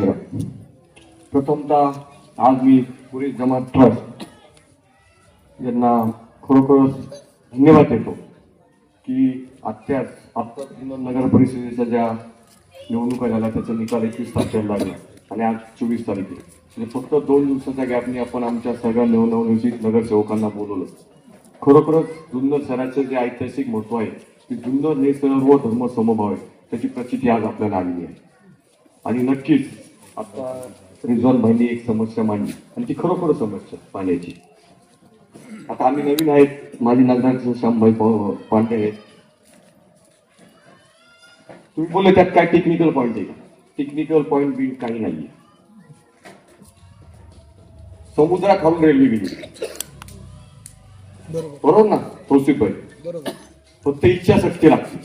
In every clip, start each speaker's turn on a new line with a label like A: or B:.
A: करा प्रथमतः आज मी पुरी जमात ट्रस्ट यांना खरोखरच धन्यवाद देतो की आत्ताच आत्ताच नगर परिषदेच्या ज्या निवडणुका झाल्या त्याचा निकाल एकवीस तारखेला लागला आणि आज चोवीस तारीख. आहे म्हणजे फक्त दोन दिवसाच्या गॅपने आपण आमच्या सगळ्या नवनवनिर्मित नगरसेवकांना बोलवलं. खरोखरच जुन्नर शहराचं जे ऐतिहासिक महत्त्व आहे की जुन्नर हे सर्व धर्म समभाव आहे त्याची प्रचिती आज आपल्याला आलेली आहे. आणि नक्कीच आता रिझॉन भाईंनी एक समस्या मांडली. आणि ती खरोखर समस्या पाण्याची. आता आम्ही नवीन आहेत. माझी नगराचे श्यामभाई पांडे आहेत. तुम्ही बोलले त्यात काय टेक्निकल पॉईंट आहे? का टेक्निकल पॉईंट बी काही नाहीये. समुद्राखालून रेल्वे गेली.
B: बरोबर.
A: बरोबर ना?
B: बरोबर.
A: फक्त इच्छाशक्ती लागते.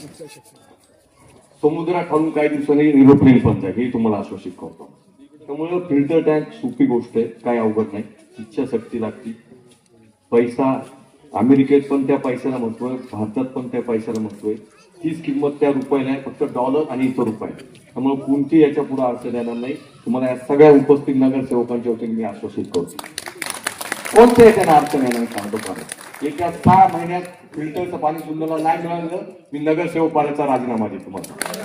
A: समुद्राखालून काही दिवसांनी एरोप्लेन पण जाईल हे तुम्हाला आश्वासित करतो. त्यामुळे फिल्टर टँक सोपी गोष्ट आहे काय अवघड नाही. इच्छाशक्ती लागती. पैसा अमेरिकेत पण त्या पैशाला महत्त्व भारतात पण त्या पैशाला महत्त्व आहे तीच किंमत त्या रुपयाला आहे फक्त डॉलर आणि इतर रुपये. त्यामुळे कोणती याच्यापुढे अडचण येणार नाही. तुम्हाला या सगळ्या उपस्थित नगरसेवकांच्या वतीने मी आश्वासित करतो. कोणत्या त्यांना अडचण येणार नाही सांगतो पाणी येत्या सहा महिन्यात फिल्टरचं पाणी सुंदरला नाही मिळालं मी नगरसेवक पाण्याचा राजीनामा देतो तुम्हाला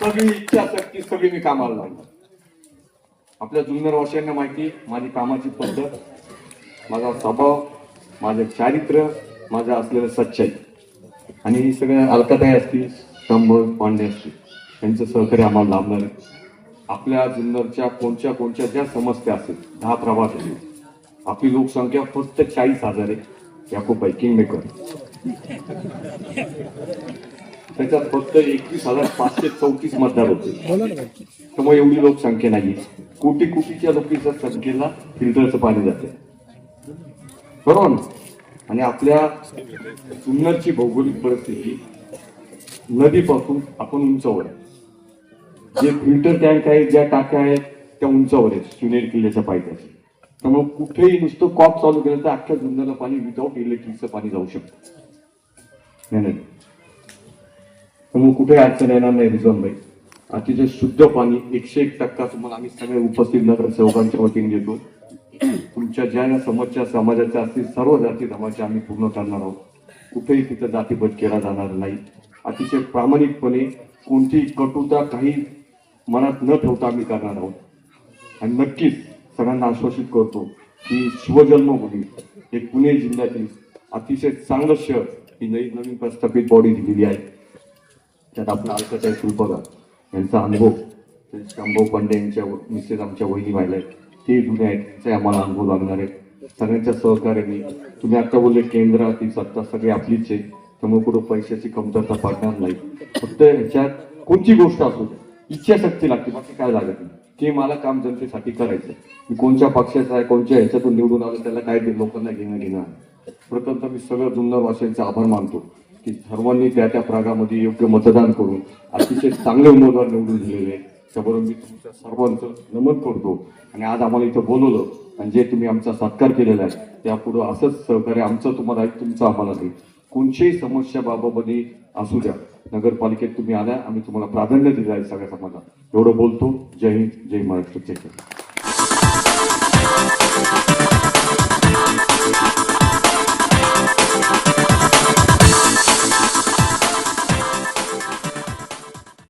A: सगळी इच्छाशक्ती सगळी मी कामाला लागलो आपल्या जुन्नर वाशांना माहिती माझी कामाची पद्धत माझा स्वभाव माझं चारित्र्य माझं असलेलं सच्चाई. आणि ही सगळ्या अलकाताई असतील शंभर पांडे असतील यांचं सहकार्य आम्हाला लाभणार आहे. आपल्या जुन्नरच्या कोणत्या कोणत्या ज्या समस्या असतील दहा प्रभाग आहेत. आपली लोकसंख्या फक्त चाळीस हजार आहे. याकोबाई किंगमेकर त्याच्यात फक्त एकवीस हजार पाचशे चौतीस मतदार होते. त्यामुळे एवढी लोकसंख्या नाही. कोटी कोटीच्या लोकांच्या संख्येला फिल्टरचं पाणी जाते. बरोबर? आणि आपल्या जुन्नरची भौगोलिक परिस्थिती नदीपासून आपण उंचावर आहे. जे फिल्टर टँक आहेत ज्या टाक्या आहेत त्या उंचावर आहेत शिवनेरी किल्ल्याच्या पायथ्याशी. त्यामुळे कुठेही नुसतं कॉप चालू केलं तर अख्ख्या जुन्नरला पाणी विदाऊट इलेक्ट्रिकचं पाणी जाऊ शकतं. नाही नाही. त्यामुळे कुठे अडचण येणार नाही रिझॉन भाई अतिशय शुद्ध पाणी एकशे एक टक्का तुम्हाला आम्ही सगळे उपस्थित नगरसेवकांच्या वतीने देतो. तुमच्या ज्या ज्या समोरच्या समाजाच्या असतील सर्व जाती धर्माच्या आम्ही पूर्ण करणार आहोत. कुठेही तिथं जातीभेद केला जाणार नाही. अतिशय प्रामाणिकपणे कोणतीही कटुता काही मनात न ठेवता आम्ही करणार आहोत. आणि नक्कीच सगळ्यांना आश्वासित करतो की शिवजन्मभूमी हे पुणे जिल्ह्यातील अतिशय चांगलं शहर ही नवीन नवीन प्रस्थापित बॉडी दिलेली आहे. त्यात आपला अलकाताई फुलपगा यांचा अनुभव शंभव शांभाऊ पांडे यांच्या मिसेस आमच्या वहिनी व्हायला ते जुने आहेत त्यांचे आम्हाला अनुभव लागणार आहे. सगळ्यांच्या सहकार्याने तुम्ही आता बोलले केंद्रातील सत्ता सगळी आपलीच आहे. त्यामुळे कुठं पैशाची कमतरता पडणार नाही. फक्त ह्याच्यात कोणती गोष्ट असू द्या. इच्छाशक्ती लागते बाकी काय लागत नाही. ते मला काम जनतेसाठी करायचं मी कोणत्या पक्षाचा आहे कोणत्या ह्याच्यातून निवडून आलं त्याला काय ते लोकांना घेणं घेणं आहे. प्रथम तर मी सगळं जुन्नरवासियांचे आभार मानतो की सर्वांनी त्या त्या भागामध्ये योग्य मतदान करून अतिशय चांगले उमेदवार निवडून दिलेले आहेत. त्याबरोबर मी तुमच्या सर्वांचं नमन करतो आणि आज आम्हाला इथं बोलवलं आणि जे तुम्ही आमचा सत्कार केलेला आहे त्यापुढं असंच सहकार्य आमचं तुम्हाला आहे तुमचं आम्हाला नाही कोणत्याही समस्या बाबामध्ये असू द्या नगरपालिकेत तुम्ही आल्या आम्ही तुम्हाला प्राधान्य दिलं आहे सगळ्या समाजात एवढं बोलतो. जय हिंद जय महाराष्ट्र जय हिंद